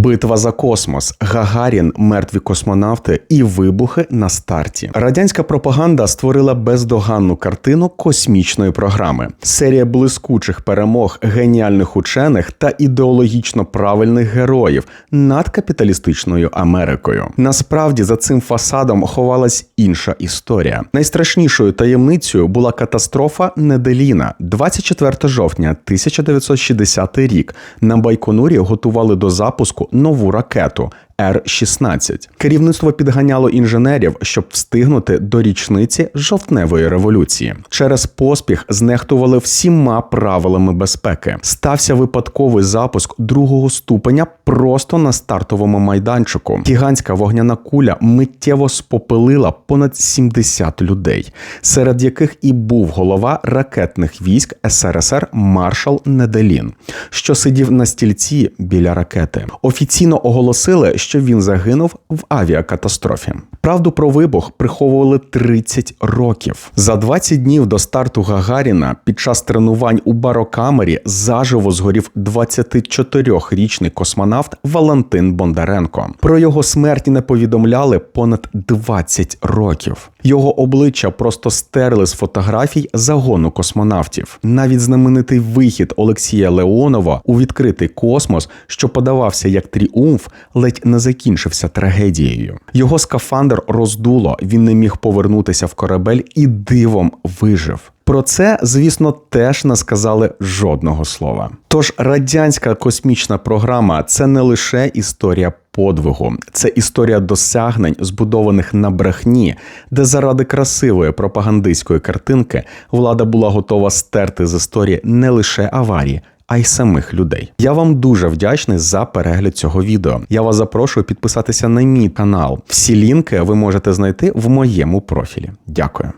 Битва за космос, Гагарін, мертві космонавти і вибухи на старті. Радянська пропаганда створила бездоганну картину космічної програми. Серія блискучих перемог, геніальних учених та ідеологічно правильних героїв над капіталістичною Америкою. Насправді за цим фасадом ховалась інша історія. Найстрашнішою таємницею була катастрофа Неделіна 24 жовтня 1960 рік. На Байконурі готували до запуску нову ракету. Р-16. Керівництво підганяло інженерів, щоб встигнути до річниці жовтневої революції. Через поспіх знехтували всіма правилами безпеки. Стався випадковий запуск другого ступеня просто на стартовому майданчику. Гігантська вогняна куля миттєво спопилила понад 70 людей, серед яких і був голова ракетних військ СРСР маршал Неделін, що сидів на стільці біля ракети. Офіційно оголосили, що він загинув в авіакатастрофі. Правду про вибух приховували 30 років. За 20 днів до старту Гагаріна під час тренувань у барокамері заживо згорів 24-річний космонавт Валентин Бондаренко. Про його смерть не повідомляли понад 20 років. Його обличчя просто стерли з фотографій загону космонавтів. Навіть знаменитий вихід Олексія Леонова у відкритий космос, що подавався як тріумф, ледь не закінчився трагедією. Його скафандр роздуло, він не міг повернутися в корабель і дивом вижив. Про це, звісно, теж не сказали жодного слова. Тож радянська космічна програма це не лише історія подвигу, це історія досягнень, збудованих на брехні, де заради красивої пропагандистської картинки влада була готова стерти з історії не лише аварії. А й самих людей. Я вам дуже вдячний за перегляд цього відео. Я вас запрошую підписатися на мій канал. Всі лінки ви можете знайти в моєму профілі. Дякую.